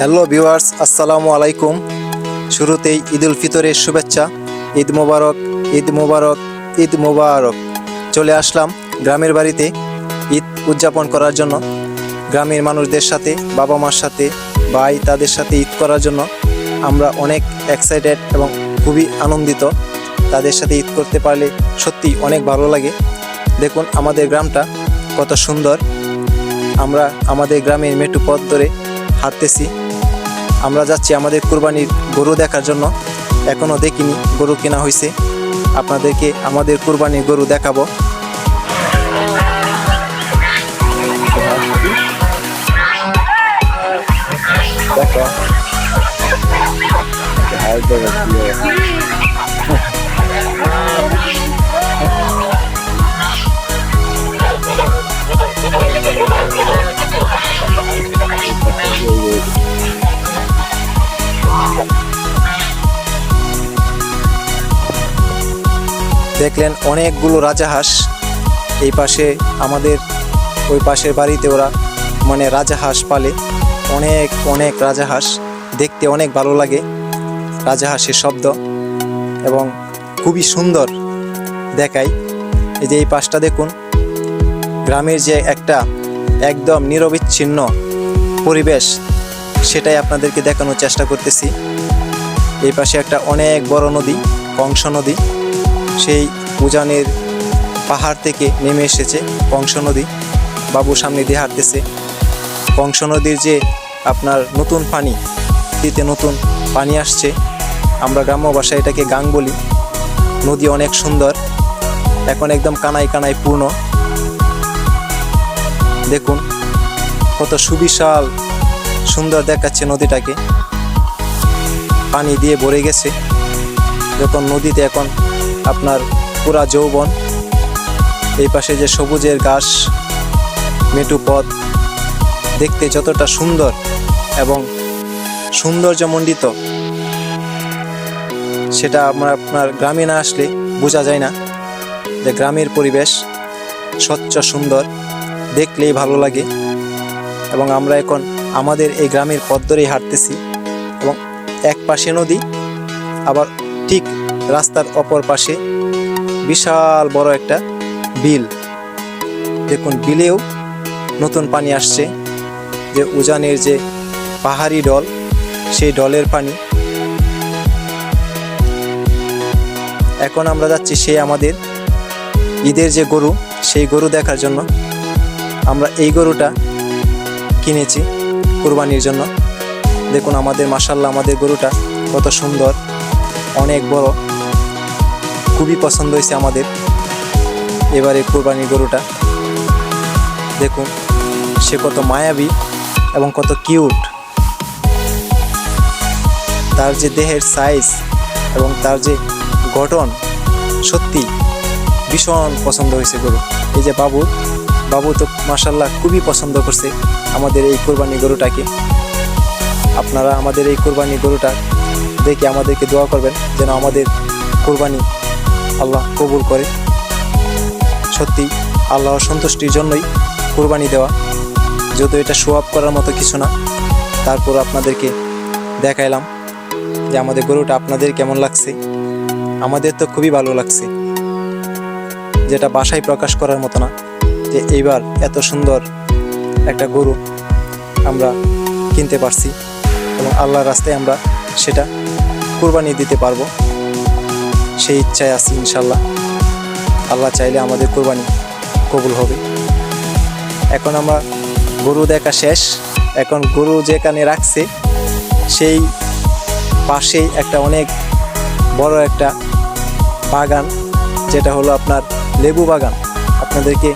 Hello viewers আসসালামু আলাইকুম শুরুতেই ঈদুল ফিতরের শুভেচ্ছা। ঈদ মোবারক ঈদ মোবারক ঈদ মোবারক। চলে আসলাম গ্রামের বাড়িতে ঈদ উদযাপন করার জন্য। গ্রামের মানুষদের সাথে বাবা মার সাথে, ভাই তাদের সাথে ঈদ করার জন্য আমরা অনেক এক্সাইটেড এবং খুবই আনন্দিত। তাদের সাথে ঈদ করতে পারলে সত্যি অনেক ভালো লাগে। দেখুন আমাদের গ্রামটা কত সুন্দর। আমরা আমাদের গ্রামের মেটু পথ ধরে হাঁটতেছি। আমরা যাচ্ছি আমাদের কুরবানির গরু দেখার জন্য। এখনও দেখিনি গরু কেনা হয়েছে আপনাদেরকে আমাদের কুরবানির গরু দেখাবো। দেখো। দেখলেন অনেকগুলো রাজাহাঁস। এই পাশে আমাদের, ওই পাশের বাড়িতে ওরা মানে রাজাহাঁস পালে। অনেক অনেক রাজাহাঁস। দেখতে অনেক ভালো লাগে রাজাহাঁসের শব্দ এবং খুবই সুন্দর দেখায়। এই যে এই পাশটা দেখুন, গ্রামের যে একটা একদম নিরবিচ্ছিন্ন পরিবেশ, সেটাই আপনাদেরকে দেখানোর চেষ্টা করতেছি। এই পাশে একটা অনেক বড় নদী, কংস নদী। সেই উজানের পাহাড় থেকে নেমে এসেছে কংস নদী। বাবু সামনে দিয়ে হাঁটতেছে। কংস নদীর যে আপনার নতুন পানি নদীতে নতুন পানি আসছে, আমরা গ্রাম্য এটাকে গাং বলি। নদী অনেক সুন্দর, এখন একদম কানায় কানায় পূর্ণ। দেখুন, কত সুবিশাল সুন্দর দেখাচ্ছে নদীটাকে। পানি দিয়ে ভরে গেছে। যখন নদীতে এখন আপনার পুরা যৌবন। এই পাশে যে সবুজের ঘাস মেটু পথ, দেখতে যতটা সুন্দর এবং সৌন্দর্যমণ্ডিত, সেটা আমরা আপনার গ্রামে না আসলে বোঝা যায় না। যে গ্রামের পরিবেশ স্বচ্ছ, সুন্দর, দেখলেই ভালো লাগে। এবং আমরা এখন আমাদের এই গ্রামের পথ ধরেই হাঁটতেছি এবং এক পাশে নদী, আবার ঠিক রাস্তার অপর পাশে বিশাল বড় একটা বিল। দেখুন, বিলেও নতুন পানি আসছে। যে উজানের যে পাহাড়ি ডল, সেই ডলের পানি। এখন আমরা যাচ্ছি সেই আমাদের ঈদের যে গরু, সেই গরু দেখার জন্য। আমরা এই গরুটা কিনেছি কোরবানির জন্য। দেখুন, আমাদের মাসাল্লাহ আমাদের গরুটা কত সুন্দর, অনেক বড়। খুবই পছন্দ হয়েছে আমাদের। এবারে কোরবানির গরুটা। দেখুন, সে কত মায়াবী এবং কত কিউট। তার যে দেহের সাইজ এবং তার যে গঠন, সত্যি ভীষণ পছন্দ হয়েছে গরু। এই যে বাবু বাবু তো মাসাল্লাহ খুবই পছন্দ করছে আমাদের এই কোরবানি গরুটাকে। আপনারা আমাদের এই কোরবানি গরুটা দেখে আমাদেরকে দোয়া করবেন যেন আমাদের কোরবানি আল্লাহ কবুল করে। সত্যি, আল্লাহ সন্তুষ্টির জন্যই কোরবানি দেওয়া। যদিও এটা শো আপ করার মতো কিছু না, তারপর আপনাদেরকে দেখাইলাম যে আমাদের গরুটা আপনাদের কেমন লাগছে। আমাদের তো খুবই ভালো লাগছে। যেটা বাসায় প্রকাশ করার মতো না, যে এইবার এত সুন্দর একটা গরু আমরা কিনতে পারছি এবং আল্লাহর রাস্তায় আমরা সেটা কোরবানি দিতে পারব। সেই ইচ্ছায় আছি ইনশাল্লাহ। আল্লাহ চাইলে আমাদের কোরবানি কবুল হবে। এখন আমরা গরু দেখা শেষ। এখন গরু যেখানে রাখছে, সেই পাশেই একটা অনেক বড় একটা বাগান, যেটা হলো আপনার লেবু বাগান। আপনাদেরকে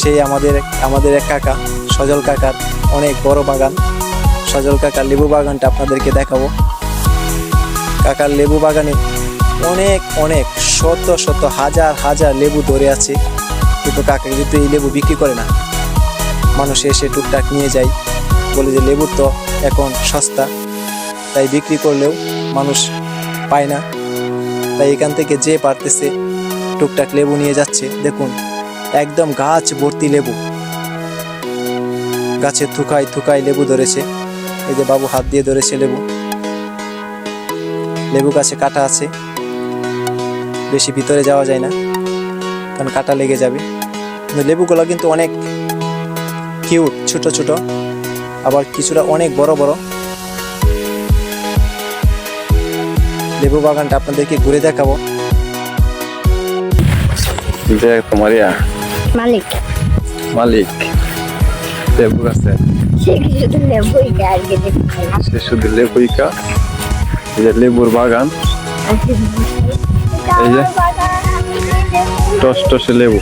সেই আমাদের আমাদের এক কাকা, সজল কাকার অনেক বড় বাগান। সজল কাকার লেবু বাগানটা আপনাদেরকে দেখাবো। কাকার লেবু বাগানে অনেক অনেক, শত শত, হাজার হাজার লেবু ধরে আছে। কিন্তু কাকা কিন্তু এই লেবু বিক্রি করে না। মানুষ এসে টুকটাক নিয়ে যায়। বলে যে লেবুর তো এখন সস্তা। তাই বিক্রি করলেও মানুষ পায় না। তাই এখান থেকে যে পারতেছে টুকটাক লেবু নিয়ে যাচ্ছে। দেখুন, একদম গাছ ভর্তি লেবু। গাছে থুকায় থুকায় লেবু ধরেছে। এই যে বাবু হাত দিয়ে ধরেছে লেবু। লেবু গাছে কাটা আছে। বেশি ভিতরে যাওয়া যায় না। কারণ কাটা লেগে যাবে। কিন্তু লেবুগুলো কিন্তু অনেক কিউট ছোট ছোট। আবার কিছুটা অনেক বড় বড়। লেবু বাগানটা আপনাদেরকে ঘুরে দেখাবো। দেখ তোমারিয়া মালিক। মালিক। লেবু গাছে। সে শুধু লেবুর বাগান। এই যে টস টসে লেবু।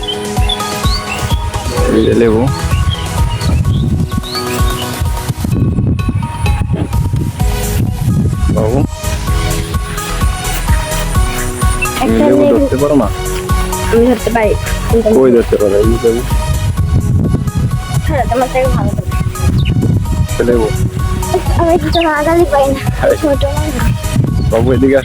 এই যে লেবু। বাবু। লেবু ধরতে পারো না? আমি ধরতে পারি। কই ধরতে পারো? এই লেবু। হ্যাঁ, তোমার থেকে ভালো লেবু। আমি তো আগালি পাই না ছোট বাবু এদিকে